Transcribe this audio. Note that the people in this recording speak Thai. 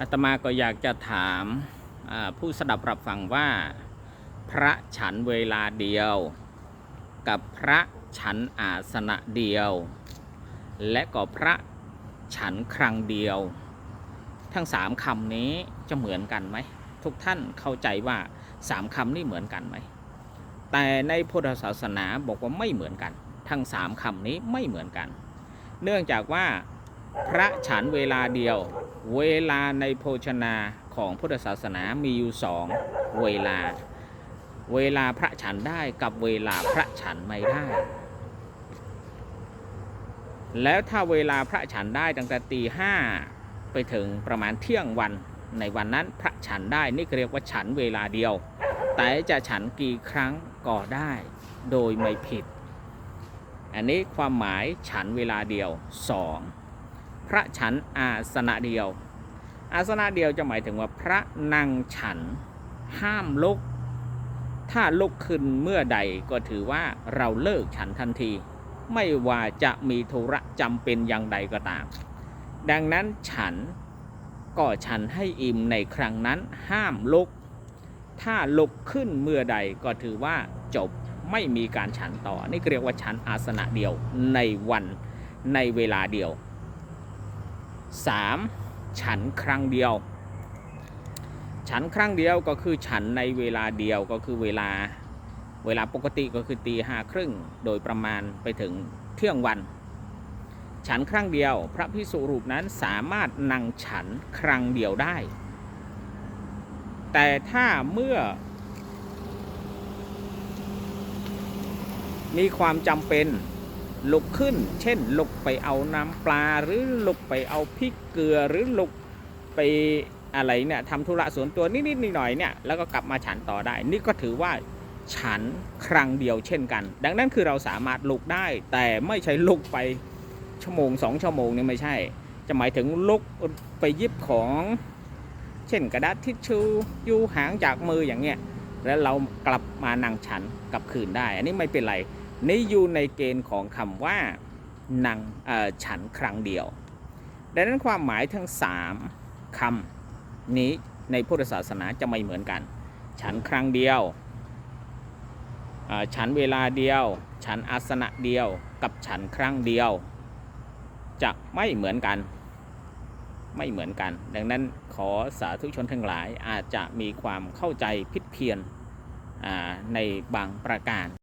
อาตมาก็อยากจะถามผู้สดับรับฟังว่า พระฉันเวลาเดียว กับพระฉันอาสนะเดียว และก็พระฉันครั้งเดียว ทั้งสามคำนี้จะเหมือนกันไหม ทุกท่านเข้าใจว่าสามคำนี้เหมือนกันไหม แต่ในพุทธศาสนาบอกว่าไม่เหมือนกัน ทั้งสามคำนี้ไม่เหมือนกัน เนื่องจากว่าพระฉันเวลาเดียว เวลาในโภชนาของพุทธศาสนามีอยู่สองเวลา เวลาพระฉันได้กับเวลาพระฉันไม่ได้ แล้วถ้าเวลาพระฉันได้ตั้งแต่ตีห้าไปถึงประมาณเที่ยงวันในวันนั้นพระฉันได้นี่เรียกว่าฉันเวลาเดียว แต่จะฉันกี่ครั้งก็ได้โดยไม่ผิด อันนี้ความหมายฉันเวลาเดียวสอง พระฉันอาสนะเดียว อาสนะเดียวจะหมายถึงว่าพระนั่งฉันห้ามลุก ถ้าลุกขึ้นเมื่อใดก็ถือว่าเราเลิกฉันทันที ไม่ว่าจะมีธุระจำเป็นอย่างใดก็ตาม ดังนั้นฉันก็ฉันให้อิ่มในครั้งนั้นห้ามลุก ถ้าลุกขึ้นเมื่อใดก็ถือว่าจบไม่มีการฉันต่อ นี่เรียกว่าฉันอาสนะเดียวในวันในเวลาเดียว 3. ฉันครั้งเดียว ฉันครั้งเดียวก็คือฉันในเวลาเดียวก็คือเวลาเวลาปกติก็คือตีห้าครึ่งโดยประมาณไปถึงเที่ยงวัน ฉันครั้งเดียว พระพิสุรูปนั้นสามารถนั่งฉันครั้งเดียวได้ แต่ถ้าเมื่อ มีความจำเป็น ลุกขึ้น เช่นลุกไปเอาน้ำปลาหรือลุกไปเอาพริกเกลือหรือลุกไปอะไรเนี่ยทำธุระส่วนตัวนิดๆหน่อยๆเนี่ยแล้วก็กลับมาฉันต่อได้ นี่ก็ถือว่าฉันครั้งเดียวเช่นกัน ดังนั้นคือเราสามารถลุกได้ แต่ไม่ใช่ลุกไปชั่วโมงสองชั่วโมงเนี่ยไม่ใช่ จะหมายถึงลุกไปยิบของ เช่นกระดาษทิชชู่อยู่หางจากมืออย่างเงี้ยแล้วเรากลับมานั่งฉันกลับคืนได้ อันนี้ไม่เป็นไร นี่อยู่ในเกณฑ์ของคำว่านั่งฉันครั้งเดียว ดังนั้นความหมายทั้ง 3คำนี้ในพุทธศาสนาจะไม่เหมือนกัน ฉันครั้งเดียว ฉันเวลาเดียว ฉันอาสนะเดียวกับฉันครั้งเดียว จะไม่เหมือนกัน ไม่เหมือนกัน ดังนั้นขอสาธุชนทั้งหลายอาจจะมีความเข้าใจผิดเพี้ยนในบางประการ